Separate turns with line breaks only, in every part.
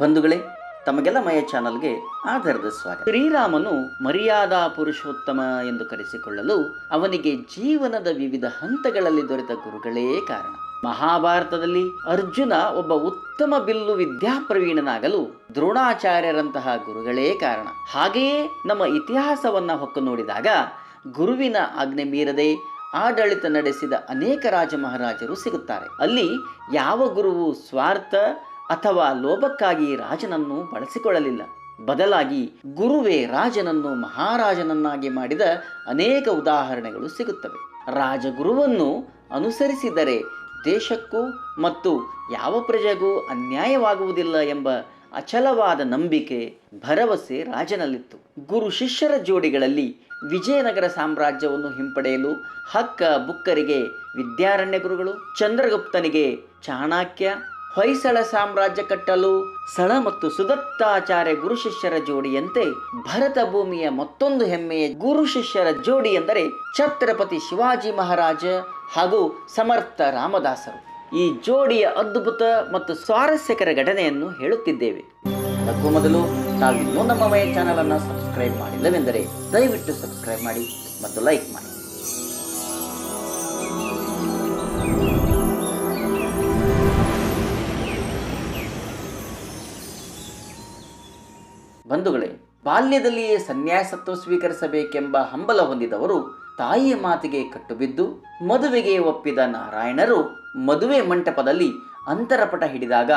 ಬಂಧುಗಳೇ, ತಮಗೆಲ್ಲ ಮಯ ಚಾನಲ್ಗೆ ಆಧಾರದ ಸ್ವಾಗತ. ಶ್ರೀರಾಮನು ಮರ್ಯಾದಾ ಪುರುಷೋತ್ತಮ ಎಂದು ಕರೆಸಿಕೊಳ್ಳಲು ಅವನಿಗೆ ಜೀವನದ ವಿವಿಧ ಹಂತಗಳಲ್ಲಿ ದೊರೆತ ಗುರುಗಳೇ ಕಾರಣ. ಮಹಾಭಾರತದಲ್ಲಿ ಅರ್ಜುನ ಒಬ್ಬ ಉತ್ತಮ ಬಿಲ್ಲು ವಿದ್ಯಾಪ್ರವೀಣನಾಗಲು ದ್ರೋಣಾಚಾರ್ಯರಂತಹ ಗುರುಗಳೇ ಕಾರಣ. ಹಾಗೆಯೇ ನಮ್ಮ ಇತಿಹಾಸವನ್ನ ಹೊಕ್ಕು ನೋಡಿದಾಗ ಗುರುವಿನ ಆಜ್ಞೆ ಮೀರದೆ ಆಡಳಿತ ನಡೆಸಿದ ಅನೇಕ ರಾಜ ಮಹಾರಾಜರು ಸಿಗುತ್ತಾರೆ. ಅಲ್ಲಿ ಯಾವ ಗುರುವು ಸ್ವಾರ್ಥ ಅಥವಾ ಲೋಭಕ್ಕಾಗಿ ರಾಜನನ್ನು ಬಳಸಿಕೊಳ್ಳಲಿಲ್ಲ. ಬದಲಾಗಿ ಗುರುವೇ ರಾಜನನ್ನು ಮಹಾರಾಜನನ್ನಾಗಿ ಮಾಡಿದ ಅನೇಕ ಉದಾಹರಣೆಗಳು ಸಿಗುತ್ತವೆ. ರಾಜಗುರುವನ್ನು ಅನುಸರಿಸಿದರೆ ದೇಶಕ್ಕೂ ಮತ್ತು ಯಾವ ಪ್ರಜೆಗೂ ಅನ್ಯಾಯವಾಗುವುದಿಲ್ಲ ಎಂಬ ಅಚಲವಾದ ನಂಬಿಕೆ, ಭರವಸೆ ರಾಜನಲ್ಲಿತ್ತು. ಗುರು ಶಿಷ್ಯರ ಜೋಡಿಗಳಲ್ಲಿ ವಿಜಯನಗರ ಸಾಮ್ರಾಜ್ಯವನ್ನು ಹಿಂಪಡೆಯಲು ಹಕ್ಕ ಬುಕ್ಕರಿಗೆ ವಿದ್ಯಾರಣ್ಯ ಗುರುಗಳು, ಚಂದ್ರಗುಪ್ತನಿಗೆ ಚಾಣಕ್ಯ ಹೊಯ್ಸಳ ಸಾಮ್ರಾಜ್ಯ ಕಟ್ಟಲು ಸಳ ಮತ್ತು ಸುದತ್ತಾಚಾರ್ಯ ಗುರು ಶಿಷ್ಯರ ಜೋಡಿಯಂತೆ ಭರತ ಭೂಮಿಯ ಮತ್ತೊಂದು ಹೆಮ್ಮೆಯ ಗುರು ಶಿಷ್ಯರ ಜೋಡಿ ಎಂದರೆ ಛತ್ರಪತಿ ಶಿವಾಜಿ ಮಹಾರಾಜ ಹಾಗೂ ಸಮರ್ಥ ರಾಮದಾಸರು. ಈ ಜೋಡಿಯ ಅದ್ಭುತ ಮತ್ತು ಸ್ವಾರಸ್ಯಕರ ಘಟನೆಯನ್ನು ಹೇಳುತ್ತಿದ್ದೇವೆ. ಅದಕ್ಕೂ ಮೊದಲು ನಾವಿನ್ನೂ ನಮ್ಮ ಮಯ ಚಾನಲ್ ಅನ್ನು ಸಬ್ಸ್ಕ್ರೈಬ್ ಮಾಡಿಲ್ಲವೆಂದರೆ ದಯವಿಟ್ಟು ಸಬ್ಸ್ಕ್ರೈಬ್ ಮಾಡಿ ಮತ್ತು ಲೈಕ್ ಮಾಡಿ. ಬಂಧುಗಳೇ, ಬಾಲ್ಯದಲ್ಲಿಯೇ ಸನ್ಯಾಸತ್ವ ಸ್ವೀಕರಿಸಬೇಕೆಂಬ ಹಂಬಲ ಹೊಂದಿದವರು ತಾಯಿಯ ಮಾತಿಗೆ ಕಟ್ಟುಬಿದ್ದು, ಮದುವೆಗೆ ಒಪ್ಪಿದ ನಾರಾಯಣರು ಮದುವೆ ಮಂಟಪದಲ್ಲಿ ಅಂತರಪಟ ಹಿಡಿದಾಗ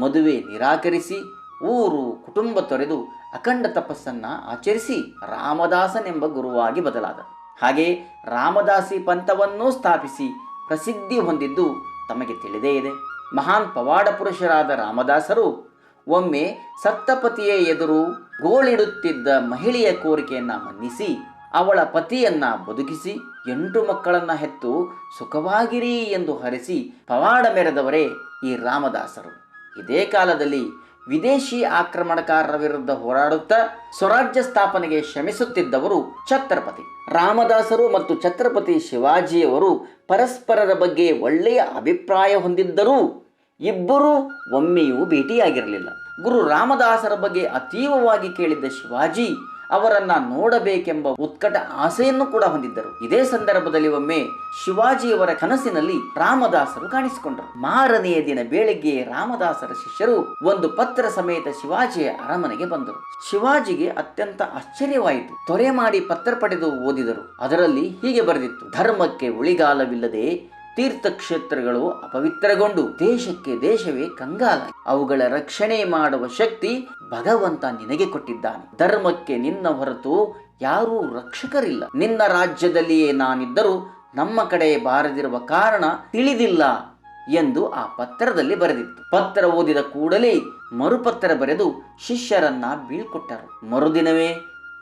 ಮದುವೆ ನಿರಾಕರಿಸಿ, ಊರು, ಕುಟುಂಬ ತೊರೆದು ಅಖಂಡ ತಪಸ್ಸನ್ನ ಆಚರಿಸಿ ರಾಮದಾಸನೆಂಬ ಗುರುವಾಗಿ ಬದಲಾದ. ಹಾಗೆ ರಾಮದಾಸಿ ಪಂಥವನ್ನೂ ಸ್ಥಾಪಿಸಿ ಪ್ರಸಿದ್ಧಿ ಹೊಂದಿದ್ದು ತಮಗೆ ತಿಳಿದೇ ಇದೆ. ಮಹಾನ್ ಪವಾಡ ಪುರುಷರಾದ ರಾಮದಾಸರು ಒಮ್ಮೆ ಸತ್ತಪತಿಯ ಎದುರು ಗೋಳಿಡುತ್ತಿದ್ದ ಮಹಿಳೆಯ ಕೋರಿಕೆಯನ್ನು ಮನ್ನಿಸಿ, ಅವಳ ಪತಿಯನ್ನ ಬದುಕಿಸಿ, ಎಂಟು ಮಕ್ಕಳನ್ನ ಹೆತ್ತು ಸುಖವಾಗಿರಿ ಎಂದು ಹರಿಸಿ ಪವಾಡ ಮೆರೆದವರೇ ಈ ರಾಮದಾಸರು. ಇದೇ ಕಾಲದಲ್ಲಿ ವಿದೇಶಿ ಆಕ್ರಮಣಕಾರರ ವಿರುದ್ಧ ಹೋರಾಡುತ್ತಾ ಸ್ವರಾಜ್ಯ ಸ್ಥಾಪನೆಗೆ ಶ್ರಮಿಸುತ್ತಿದ್ದವರು ಛತ್ರಪತಿ. ರಾಮದಾಸರು ಮತ್ತು ಛತ್ರಪತಿ ಶಿವಾಜಿಯವರು ಪರಸ್ಪರರ ಬಗ್ಗೆ ಒಳ್ಳೆಯ ಅಭಿಪ್ರಾಯ ಹೊಂದಿದ್ದರೂ ಇಬ್ಬರೂ ಒಮ್ಮೆಯೂ ಭೇಟಿಯಾಗಿರಲಿಲ್ಲ. ಗುರು ರಾಮದಾಸರ ಬಗ್ಗೆ ಅತೀವವಾಗಿ ಕೇಳಿದ್ದ ಶಿವಾಜಿ ಅವರನ್ನ ನೋಡಬೇಕೆಂಬ ಉತ್ಕಟ ಆಸೆಯನ್ನು ಕೂಡ ಹೊಂದಿದ್ದರು. ಇದೇ ಸಂದರ್ಭದಲ್ಲಿ ಒಮ್ಮೆ ಶಿವಾಜಿಯವರ ಕನಸಿನಲ್ಲಿ ರಾಮದಾಸರು ಕಾಣಿಸಿಕೊಂಡರು. ಮಾರನೆಯ ದಿನ ಬೆಳಗ್ಗೆ ರಾಮದಾಸರ ಶಿಷ್ಯರು ಒಂದು ಪತ್ರ ಸಮೇತ ಶಿವಾಜಿಯ ಅರಮನೆಗೆ ಬಂದರು. ಶಿವಾಜಿಗೆ ಅತ್ಯಂತ ಆಶ್ಚರ್ಯವಾಯಿತು. ತೊರೆ ಮಾಡಿ ಪತ್ರ ಪಡೆದು ಓದಿದರು. ಅದರಲ್ಲಿ ಹೀಗೆ ಬರೆದಿತ್ತು. ಧರ್ಮಕ್ಕೆ ಉಳಿಗಾಲವಿಲ್ಲದೆ ತೀರ್ಥಕ್ಷೇತ್ರಗಳು ಅಪವಿತ್ರಗೊಂಡು ದೇಶಕ್ಕೆ ದೇಶವೇ ಕಂಗಾಲ ಅವುಗಳ ರಕ್ಷಣೆ ಮಾಡುವ ಶಕ್ತಿ ಭಗವಂತ ನಿನಗೆ ಕೊಟ್ಟಿದ್ದಾನೆ. ಧರ್ಮಕ್ಕೆ ನಿನ್ನ ಹೊರತು ಯಾರೂ ರಕ್ಷಕರಿಲ್ಲ. ನಿನ್ನ ರಾಜ್ಯದಲ್ಲಿಯೇ ನಾನಿದ್ದರೂ ನಮ್ಮ ಕಡೆ ಬಾರದಿರುವ ಕಾರಣ ತಿಳಿದಿಲ್ಲ ಎಂದು ಆ ಪತ್ರದಲ್ಲಿ ಬರೆದಿತ್ತು. ಪತ್ರ ಓದಿದ ಕೂಡಲೇ ಮರುಪತ್ರ ಬರೆದು ಶಿಷ್ಯರನ್ನ ಬೀಳ್ಕೊಟ್ಟರು. ಮರುದಿನವೇ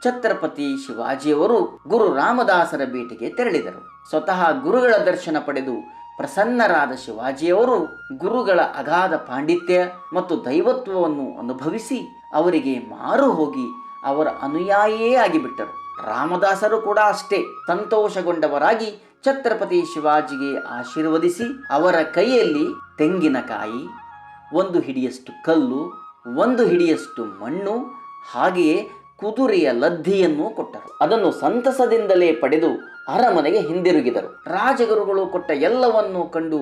ಛತ್ರಪತಿ ಶಿವಾಜಿಯವರು ಗುರು ರಾಮದಾಸರ ಭೇಟಿಗೆ ತೆರಳಿದರು. ಸ್ವತಃ ಗುರುಗಳ ದರ್ಶನ ಪಡೆದು ಪ್ರಸನ್ನರಾದ ಶಿವಾಜಿಯವರು ಗುರುಗಳ ಅಗಾಧ ಪಾಂಡಿತ್ಯ ಮತ್ತು ದೈವತ್ವವನ್ನು ಅನುಭವಿಸಿ ಅವರಿಗೆ ಮಾರು ಹೋಗಿ ಅವರ ಅನುಯಾಯಿಯೇ ಆಗಿಬಿಟ್ಟರು. ರಾಮದಾಸರು ಕೂಡ ಅಷ್ಟೇ ಸಂತೋಷಗೊಂಡವರಾಗಿ ಛತ್ರಪತಿ ಶಿವಾಜಿಗೆ ಆಶೀರ್ವದಿಸಿ ಅವರ ಕೈಯಲ್ಲಿ ತೆಂಗಿನಕಾಯಿ, ಒಂದು ಹಿಡಿಯಷ್ಟು ಕಲ್ಲು, ಒಂದು ಹಿಡಿಯಷ್ಟು ಮಣ್ಣು, ಹಾಗೆಯೇ ಕುದುರೆಯ ಲದ್ದಿಯನ್ನು ಕೊಟ್ಟರು. ಅದನ್ನು ಸಂತಸದಿಂದಲೇ ಪಡೆದು ಅರಮನೆಗೆ ಹಿಂದಿರುಗಿದರು. ರಾಜಗುರುಗಳು ಕೊಟ್ಟ ಎಲ್ಲವನ್ನೂ ಕಂಡು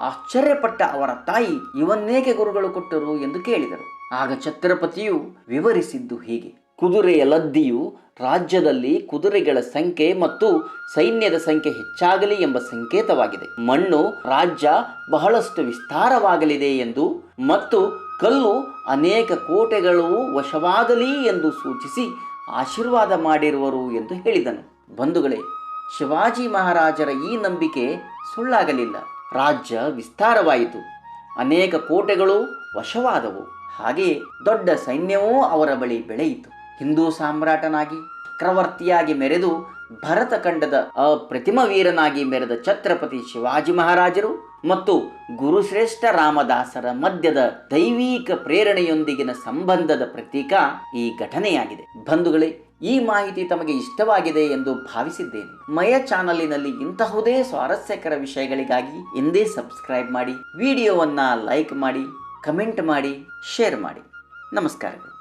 ಆಶ್ಚರ್ಯಪಟ್ಟ ಅವರ ತಾಯಿ, ಇವನ್ನೇಕೆ ಗುರುಗಳು ಕೊಟ್ಟರು? ಎಂದು ಕೇಳಿದರು. ಆಗ ಛತ್ರಪತಿಯು ವಿವರಿಸಿದ್ದು ಹೀಗೆ. ಕುದುರೆಯ ಲದ್ದಿಯು ರಾಜ್ಯದಲ್ಲಿ ಕುದುರೆಗಳ ಸಂಖ್ಯೆ ಮತ್ತು ಸೈನ್ಯದ ಸಂಖ್ಯೆ ಹೆಚ್ಚಾಗಲಿ ಎಂಬ ಸಂಕೇತವಾಗಿದೆ. ಮಣ್ಣು ರಾಜ್ಯ ಬಹಳಷ್ಟು ವಿಸ್ತಾರವಾಗಲಿದೆ ಎಂದು ಮತ್ತು ಕಲ್ಲು ಅನೇಕ ಕೋಟೆಗಳು ವಶವಾಗಲಿ ಎಂದು ಸೂಚಿಸಿ ಆಶೀರ್ವಾದ ಮಾಡಿರುವರು ಎಂದು ಹೇಳಿದನು. ಬಂಧುಗಳೇ, ಶಿವಾಜಿ ಮಹಾರಾಜರ ಈ ನಂಬಿಕೆ ಸುಳ್ಳಾಗಲಿಲ್ಲ. ರಾಜ್ಯ ವಿಸ್ತಾರವಾಯಿತು. ಅನೇಕ ಕೋಟೆಗಳು ವಶವಾದವು. ಹಾಗೆಯೇ ದೊಡ್ಡ ಸೈನ್ಯವೂ ಅವರ ಬಳಿ ಬೆಳೆಯಿತು. ಹಿಂದೂ ಸಾಮ್ರಾಟನಾಗಿ ಚಕ್ರವರ್ತಿಯಾಗಿ ಮೆರೆದು ಭರತ ಖಂಡದ ಅಪ್ರತಿಮ ವೀರನಾಗಿ ಮೆರೆದ ಛತ್ರಪತಿ ಶಿವಾಜಿ ಮಹಾರಾಜರು ಮತ್ತು ಗುರುಶ್ರೇಷ್ಠ ರಾಮದಾಸರ ಮಧ್ಯದ ದೈವಿಕ ಪ್ರೇರಣೆಯೊಂದಿಗಿನ ಸಂಬಂಧದ ಪ್ರತೀಕ ಈ ಘಟನೆಯಾಗಿದೆ. ಬಂಧುಗಳೇ, ಈ ಮಾಹಿತಿ ತಮಗೆ ಇಷ್ಟವಾಗಿದೆ ಎಂದು ಭಾವಿಸಿದ್ದೇನೆ. ಮಯ ಚಾನಲಿನಲ್ಲಿ ಇಂತಹುದೇ ಸ್ವಾರಸ್ಯಕರ ವಿಷಯಗಳಿಗಾಗಿ ಎಂದೇ ಸಬ್ಸ್ಕ್ರೈಬ್ ಮಾಡಿ, ವಿಡಿಯೋವನ್ನ ಲೈಕ್ ಮಾಡಿ, ಕಮೆಂಟ್ ಮಾಡಿ, ಶೇರ್ ಮಾಡಿ. ನಮಸ್ಕಾರಗಳು.